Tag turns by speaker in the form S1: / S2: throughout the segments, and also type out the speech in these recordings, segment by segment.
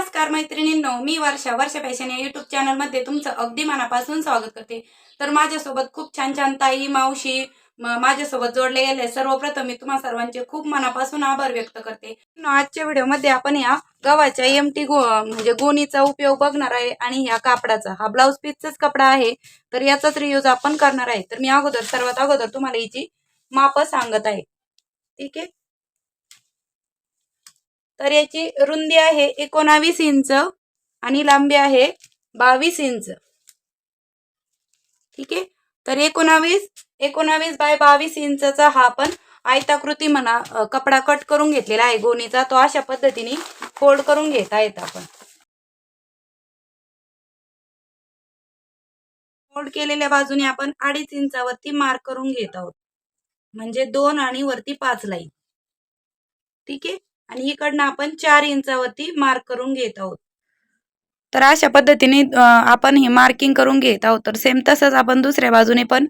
S1: नमस्कार मैत्रिणींनो मी वर्षा. वर्षा फॅशन या युट्यूब चॅनलमध्ये तुमचं अगदी मनापासून स्वागत करते. तर माझ्यासोबत खूप छान छान ताई मावशी माझ्यासोबत जोडले गेले. सर्वप्रथम मी तुम्हा सर्वांचे खूप मनापासून आभार व्यक्त करते. आजच्या व्हिडिओमध्ये आपण या गव्हाच्या एमटी गो म्हणजे गोणीचा उपयोग बघणार आहे आणि ह्या कापडाचा. हा ब्लाऊज पीसचाच कपडा आहे. तर याचाच रियूज आपण करणार आहे. तर मी अगोदर सर्वात अगोदर तुम्हाला याची माप सांगत आहे. ठीक आहे? तर याची रुंदी आहे एकोणावीस इंच आणि लांबी आहे बावीस इंच. ठीक आहे? तर एकोणावीस एकोणावीस बाय बावीस इंचचा हा आपण आयताकृती म्हणा कपडा कट करून घेतलेला आहे. गोणीचा तो अशा पद्धतीने फोल्ड करून घेता येत आपण. फोल्ड केलेल्या बाजूने आपण अडीच इंचावरती मार्क करून घेत आहोत. म्हणजे दोन आणि वरती पाच लाईन. ठीक आहे? आणि इकडनं आपण चार इंचावरती मार्क करून घेत आहोत. तर अशा पद्धतीने आपण हे मार्किंग करून घेत आहोत. तर सेम तसंच आपण दुसऱ्या बाजूने पण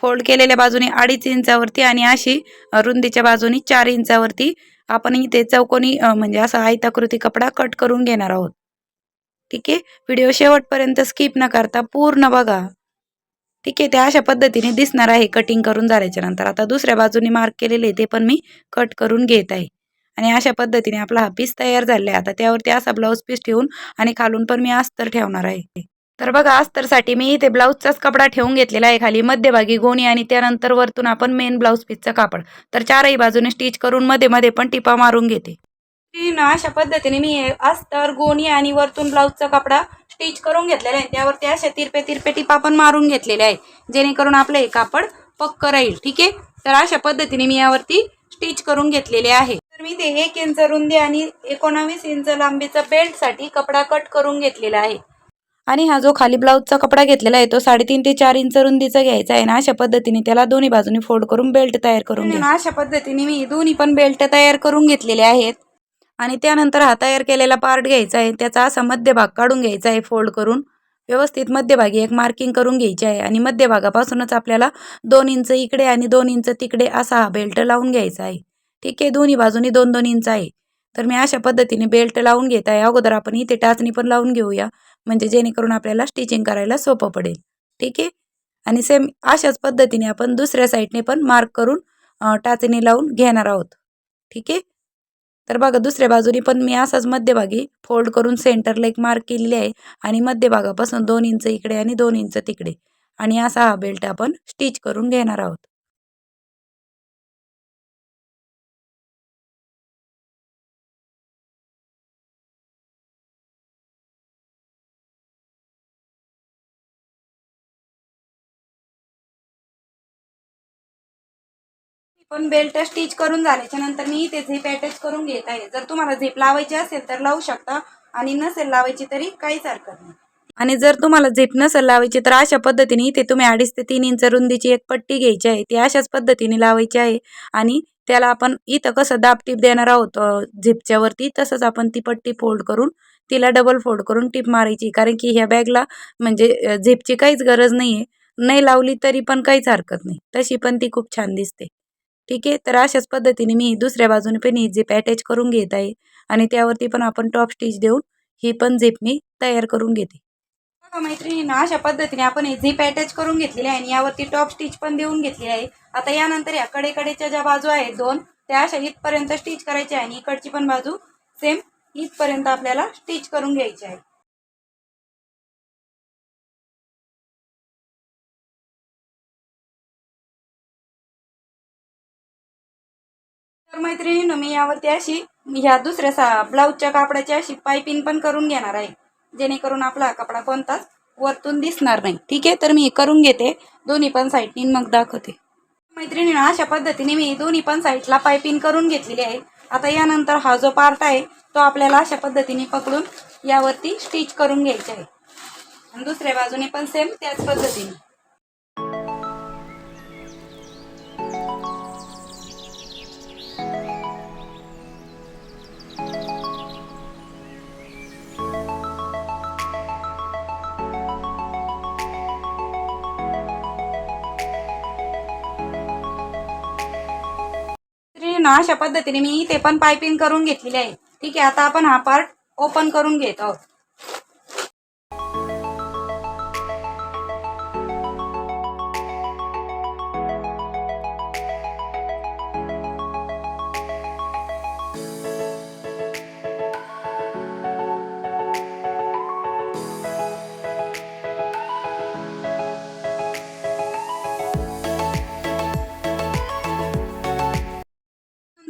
S1: फोल्ड केलेल्या बाजूने अडीच इंचावरती आणि अशी रुंदीच्या बाजूने चार इंचावरती आपण इथे चौकोनी म्हणजे असा आयताकृती कपडा कट करून घेणार आहोत. ठीक आहे? व्हिडिओ शेवटपर्यंत स्किप न करता पूर्ण बघा. ठीक आहे? ते अशा पद्धतीने दिसणार आहे कटिंग करून झाल्याच्यानंतर. आता दुसऱ्या बाजूने मार्क केलेले ते पण मी कट करून घेत आहे. आणि अशा पद्धतीने आपला हा पीस तयार झालेला आहे आता त्यावरती असा ब्लाऊज पीस ठेवून आणि खालून पण मी अस्तर ठेवणार आहे. तर बघा अस्तरसाठी मी इथे ब्लाऊजचाच कपडा ठेवून घेतलेला आहे. खाली मध्यभागी गोणी आणि त्यानंतर वरतून आपण मेन ब्लाऊज पीसचं कापड. तर चारही बाजूने स्टिच करून मध्ये मध्ये पण टिपा मारून घेते. ना अशा पद्धतीने मी हे अस्तर गोणी आणि वरतून ब्लाऊजचा कपडा स्टिच करून घेतलेला आहे. त्यावरती अशा तिरपे तिरपे टिपा पण मारून घेतलेले आहे जेणेकरून आपलं हे कापड पक्क राहील. ठीक आहे? तर अशा पद्धतीने मी यावरती स्टिच करून घेतलेले आहे. मी ते एक इंच रुंदी आणि एकोणावीस इंच लांबीचा बेल्टसाठी कपडा कट करून घेतलेला आहे. आणि हा जो खाली ब्लाऊजचा कपडा घेतलेला आहे तो साडेतीन ते चार इंच रुंदीचा घ्यायचा आहे. ना अशा पद्धतीने त्याला दोन्ही बाजूनी फोल्ड करून बेल्ट तयार करून घ्या अशा पद्धतीने मी दोन्ही पण बेल्ट तयार करून घेतलेले आहेत. आणि त्यानंतर हा तयार केलेला पार्ट घ्यायचा आहे. त्याचा असा मध्यभाग काढून घ्यायचा आहे फोल्ड करून. व्यवस्थित मध्यभागी एक मार्किंग करून घ्यायची आहे. आणि मध्यभागापासूनच आपल्याला दोन इंच इकडे आणि दोन इंच तिकडे असा हा बेल्ट लावून घ्यायचा आहे. ठीक आहे दोन्ही बाजूनी दोन दोन इंच आहे. तर मी अशा पद्धतीने बेल्ट लावून घेत आहे. अगोदर आपण इथे टाचणी पण लावून घेऊया. म्हणजे जेणेकरून आपल्याला स्टिचिंग करायला सोपं पडेल. ठीक आहे? आणि सेम अशाच पद्धतीने आपण दुसऱ्या साईडने पण मार्क करून टाचणी लावून घेणार आहोत. ठीक आहे? तर बघा दुसऱ्या बाजूने पण मी असाच मध्यभागी फोल्ड करून सेंटरला एक मार्क केलेली आहे. आणि मध्यभागापासून दोन इंच इकडे आणि दोन इंच तिकडे. आणि असा हा बेल्ट आपण स्टिच करून घेणार आहोत. पण बेल्ट स्टिच करून झाल्याच्यानंतर मी इथे झिप अटॅच करून घेत आहे. जर तुम्हाला झिप लावायची असेल तर लावू शकता आणि नसेल लावायची तरी काहीच हरकत नाही. आणि जर तुम्हाला झिप नसेल लावायची तर अशा पद्धतीने इथे तुम्ही अडीच ते तीन इंच रुंदीची एक पट्टी घ्यायची आहे. ती अशाच पद्धतीने लावायची आहे आणि त्याला आपण इथं कसं दाब टीप देणार आहोत झिपच्यावरती झिपच्या वरती तसंच आपण ती पट्टी फोल्ड करून तिला डबल फोल्ड करून टीप मारायची. कारण की ह्या बॅगला म्हणजे झिपची काहीच गरज नाही आहे नाही लावली तरी पण काहीच हरकत नाही. तशी पण ती खूप छान दिसते. ठीक आहे? तर अशाच पद्धतीने मी दुसऱ्या बाजूने पण ही झिप अटॅच करून घेत आहे. आणि त्यावरती पण आपण टॉप स्टिच देऊन ही पण झिप मी तयार करून घेते. हो मैत्रिणींना अशा पद्धतीने आपण ही झिप अटॅच करून घेतलेली आहे आणि यावरती टॉप स्टिच पण देऊन घेतली आहे. आता यानंतर या कडेकडेच्या ज्या बाजू आहेत दोन त्या अशा इथपर्यंत स्टिच करायच्या आहे आणि इकडची पण बाजू सेम इथपर्यंत आपल्याला स्टिच करून घ्यायची आहे. तर मैत्रिणीनं मी यावरती अशी ह्या दुसऱ्या सा ब्लाऊजच्या कापडाची अशी पायपिंग पण करून घेणार आहे. जेणेकरून आपला कपडा कोणताच वरतून दिसणार नाही. ठीक आहे? तर मी करून घेते. दोन्ही पण साईडनी मग दाखवते. मैत्रिणीनं अशा पद्धतीने मी दोन्ही पण साईडला पायपिंग करून घेतलेली आहे. आता यानंतर हा जो पार्ट आहे तो आपल्याला अशा पद्धतीने पकडून यावरती स्टिच करून घ्यायचा आहे. आणि दुसऱ्या बाजूने पण सेम त्याच पद्धतीने. ना अशा पद्धतीने मी इथे पण पायपिंग करून घेतलेली आहे. ठीक आहे आता आपण हा पार्ट ओपन करून घेत आहोत.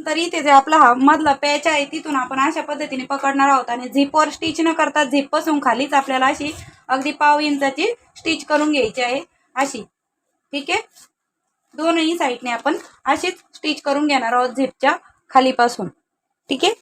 S1: तर इथे जे आपला हा मधला पॅच आहे तिथून आपण अशा पद्धतीने पकडणार आहोत आणि झिपवर स्टिच न करता झिपपासून खालीच आपल्याला अशी अगदी पाव इंचाची स्टिच करून घ्यायची आहे अशी. ठीक आहे? दोनही साईडने आपण अशीच स्टिच करून घेणार आहोत झिपच्या खालीपासून. ठीक आहे?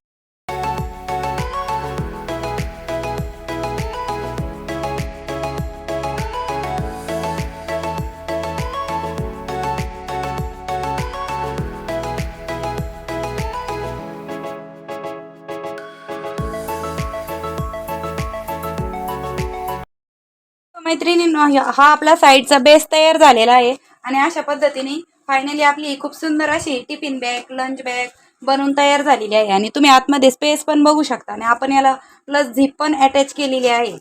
S1: मैत्रिणींनो हा आपला साईडचा बेस तयार झालेला आहे. आणि अशा पद्धतीने फायनली आपली खूप सुंदर अशी टिफिन बॅग लंच बॅग बनवून तयार झालेली आहे. आणि तुम्ही आतमध्ये स्पेस पण बघू शकता. आणि आपण याला प्लस झिप पण अटॅच केलेली आहे.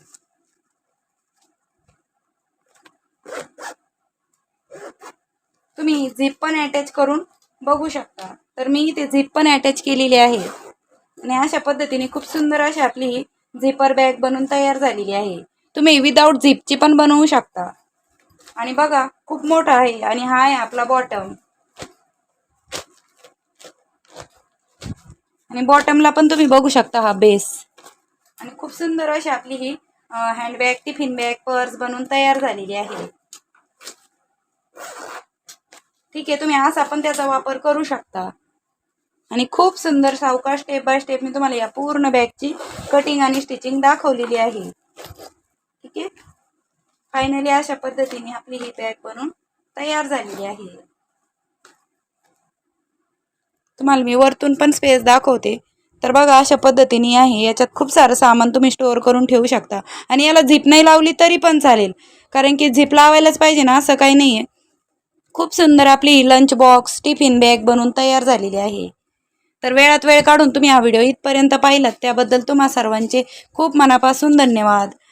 S1: तुम्ही झिप पण अटॅच करून बघू शकता. तर मी इथे झिप पण अटॅच केलेली आहे. आणि अशा पद्धतीने खूप सुंदर अशी आपली झिपर बॅग बनवून तयार झालेली आहे. तुम्ही विदाऊट झिपची पण बनवू शकता. आणि बघा खूप मोठा आहे आणि हा आहे आपला बॉटम आणि बॉटमला पण तुम्ही बघू शकता हा बेस आणि खूप सुंदर अशी आपली ही हँडबॅग टिफिन बॅग पर्स बनवून तयार झालेली आहे. ठीक आहे तुम्ही असा पण त्याचा वापर करू शकता. आणि खूप सुंदर सावकाश स्टेप बाय स्टेप मी तुम्हाला या पूर्ण बॅगची कटिंग आणि स्टिचिंग दाखवलेली आहे. ठीक आहे फायनली अशा पद्धतीने आपली ही बॅग बनून तयार झालेली आहे. तुम्हाला मी वरतून पण स्पेस दाखवते. तर बघा अशा पद्धतीने आहे. याच्यात खूप सारं सामान तुम्ही स्टोअर करून ठेवू शकता. आणि याला झिप नाही लावली तरी पण चालेल. कारण की झिप लावायलाच पाहिजे ना असं काही नाही आहे खूप सुंदर आपली लंच बॉक्स टिफिन बॅग बनवून तयार झालेली आहे. तर वेळात वेळ काढून तुम्ही हा व्हिडिओ इथपर्यंत पाहिलात. त्याबद्दल तुम्हा सर्वांचे खूप मनापासून धन्यवाद.